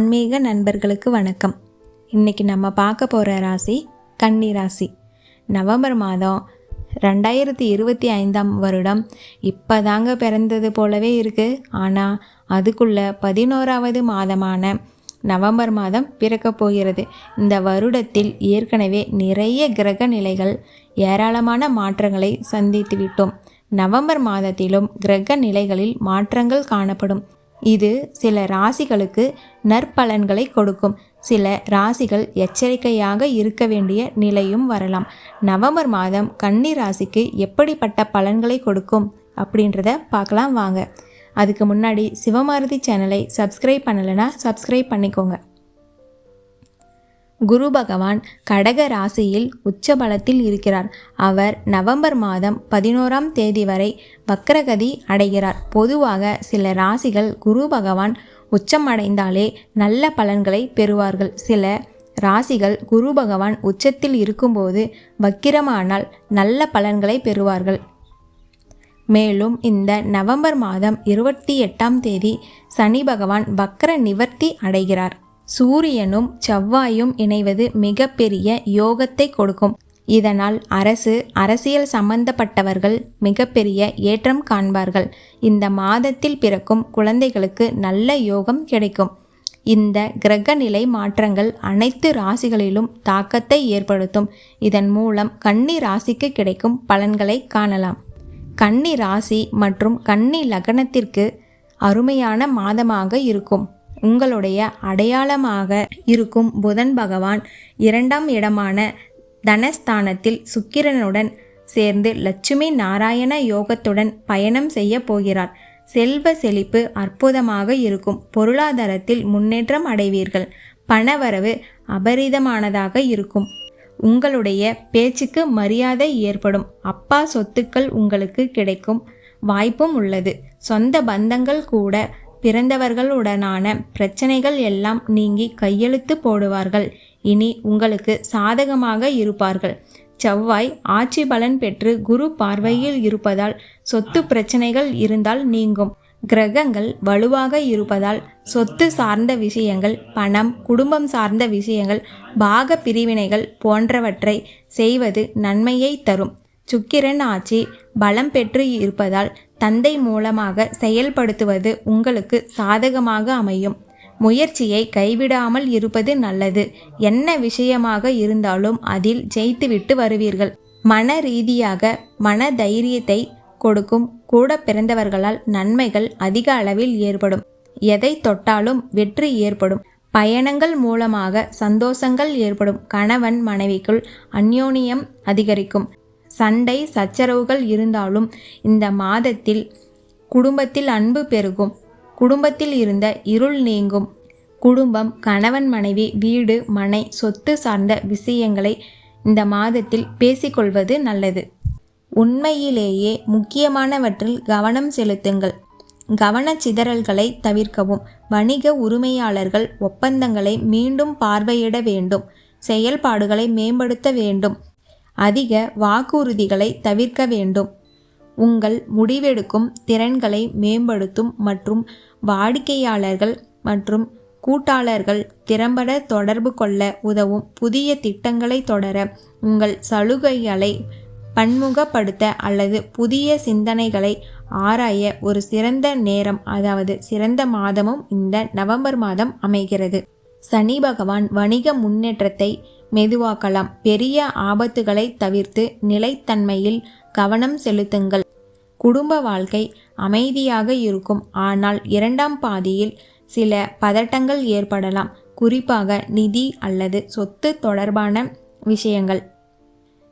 ஆன்மீக நண்பர்களுக்கு வணக்கம். இன்னைக்கு நம்ம பார்க்க போகிற ராசி கன்னி ராசி. நவம்பர் மாதம் ரெண்டாயிரத்தி இருபத்தி ஐந்தாம் வருடம் இப்போ தாங்க பிறந்தது போலவே இருக்குது ஆனால் அதுக்குள்ள பதினோராவது மாதமான நவம்பர் மாதம் பிறக்கப் போகிறது. இந்த வருடத்தில் ஏற்கனவே நிறைய கிரக நிலைகள் ஏராளமான மாற்றங்களை சந்தித்து விட்டோம். நவம்பர் மாதத்திலும் கிரக நிலைகளில் மாற்றங்கள் காணப்படும். இது சில ராசிகளுக்கு நற்பலன்களை கொடுக்கும். சில ராசிகள் எச்சரிக்கையாக இருக்க வேண்டிய நிலையும் வரலாம். நவம்பர் மாதம் கன்னி ராசிக்கு எப்படிப்பட்ட பலன்களை கொடுக்கும் அப்படின்றத பார்க்கலாம் வாங்க. அதுக்கு முன்னாடி சிவமாருதி சேனலை சப்ஸ்கிரைப் பண்ணலைன்னா சப்ஸ்கிரைப் பண்ணிக்கோங்க. குரு பகவான் கடக ராசியில் உச்சபலத்தில் இருக்கிறார். அவர் நவம்பர் மாதம் பதினோராம் தேதி வரை வக்ரகதி அடைகிறார். பொதுவாக சில ராசிகள் குரு பகவான் உச்சம் அடைந்தாலே நல்ல பலன்களை பெறுவார்கள். சில ராசிகள் குரு பகவான் உச்சத்தில் இருக்கும்போது வக்கிரமானால் நல்ல பலன்களை பெறுவார்கள். மேலும் இந்த நவம்பர் மாதம் இருபத்தி எட்டாம் தேதி சனி பகவான் வக்ர நிவர்த்தி அடைகிறார். சூரியனும் செவ்வாயும் இணைவது மிகப்பெரிய யோகத்தை கொடுக்கும். இதனால் அரசு அரசியல் சம்பந்தப்பட்டவர்கள் மிகப்பெரிய ஏற்றம் காண்பார்கள். இந்த மாதத்தில் பிறக்கும் குழந்தைகளுக்கு நல்ல யோகம் கிடைக்கும். இந்த கிரக நிலை மாற்றங்கள் அனைத்து ராசிகளிலும் தாக்கத்தை ஏற்படுத்தும். இதன் மூலம் கன்னி ராசிக்கு கிடைக்கும் பலன்களை காணலாம். கன்னி ராசி மற்றும் கன்னி லக்னத்திற்கு அருமையான மாதமாக இருக்கும். உங்களுடைய அடையாளமாக இருக்கும் புதன் பகவான் இரண்டாம் இடமான தனஸ்தானத்தில் சுக்கிரனுடன் சேர்ந்து லட்சுமி நாராயண யோகத்துடன் பயணம் செய்ய போகிறார். செல்வ செழிப்பு அற்புதமாக இருக்கும். பொருளாதாரத்தில் முன்னேற்றம் அடைவீர்கள். பணவரவு அபரிதமானதாக இருக்கும். உங்களுடைய பேச்சுக்கு மரியாதை ஏற்படும். அப்பா சொத்துக்கள் உங்களுக்கு கிடைக்கும். வாய்ப்பும் உள்ளது. சொந்த பந்தங்கள் கூட பிறந்தவர்களுடனான பிரச்சனைகள் எல்லாம் நீங்கி கையெழுத்து போடுவார்கள். இனி உங்களுக்கு சாதகமாக இருப்பார்கள். செவ்வாய் ஆட்சி பலன் பெற்று குரு பார்வையில் இருப்பதால் சொத்து பிரச்சனைகள் இருந்தால் நீங்கும். கிரகங்கள் வலுவாக இருப்பதால் சொத்து சார்ந்த விஷயங்கள் பணம் குடும்பம் சார்ந்த விஷயங்கள் பாக பிரிவினைகள் போன்றவற்றை செய்வது நன்மையை தரும். சுக்கிரன் ஆட்சி பலம் பெற்று இருப்பதால் தந்தை மூலமாக செயல்படுத்துவது உங்களுக்கு சாதகமாக அமையும். முயற்சியை கைவிடாமல் இருப்பது நல்லது. என்ன விஷயமாக இருந்தாலும் அதில் ஜெயித்துவிட்டு வருவீர்கள். மன ரீதியாக மன தைரியத்தை கொடுக்கும் கூட பிறந்தவர்களால் நன்மைகள் அதிக அளவில் ஏற்படும். எதை தொட்டாலும் வெற்றி ஏற்படும். பயணங்கள் மூலமாக சந்தோஷங்கள் ஏற்படும். கணவன் மனைவிக்குள் அந்யோனியம் அதிகரிக்கும். சண்டை சச்சரவுகள் இருந்தாலும் இந்த மாதத்தில் குடும்பத்தில் அன்பு பெருகும். குடும்பத்தில் இருந்த இருள் நீங்கும். குடும்பம் கணவன் மனைவி வீடு மனை சொத்து சார்ந்த விஷயங்களை இந்த மாதத்தில் பேசிக்கொள்வது நல்லது. உண்மையிலேயே முக்கியமானவற்றில் கவனம் செலுத்துங்கள். கவனச்சிதறல்களை தவிர்க்கவும். வணிக உரிமையாளர்கள் ஒப்பந்தங்களை மீண்டும் பார்வையிட வேண்டும். செயல்பாடுகளை மேம்படுத்த வேண்டும். அதிக வாக்குறுதிகளை தவிர்க்க வேண்டும். உங்கள் முடிவெடுக்கும் திறன்களை மேம்படுத்தும் மற்றும் வாடிக்கையாளர்கள் மற்றும் கூட்டாளர்கள் திறம்பட தொடர்பு கொள்ள உதவும் புதிய திட்டங்களை தொடர உங்கள் சலுகைகளை பன்முகப்படுத்த அல்லது புதிய சிந்தனைகளை ஆராய ஒரு சிறந்த நேரம் அதாவது சிறந்த மாதமும் இந்த நவம்பர் மாதம் அமைகிறது. சனி பகவான் வணிக முன்னேற்றத்தை மெதுவாக்கலாம். பெரிய ஆபத்துகளை தவிர்த்து நிலைத்தன்மையில் கவனம் செலுத்துங்கள். குடும்ப வாழ்க்கை அமைதியாக இருக்கும். ஆனால் இரண்டாம் பாதியில் சில பதட்டங்கள் ஏற்படலாம். குறிப்பாக நிதி அல்லது சொத்து தொடர்பான விஷயங்கள்.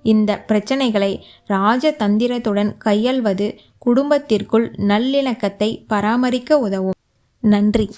இந்த பிரச்சனைகளை ராஜதந்திரத்துடன் கையாள்வது குடும்பத்திற்குள் நல்லிணக்கத்தை பராமரிக்க உதவும். நன்றி.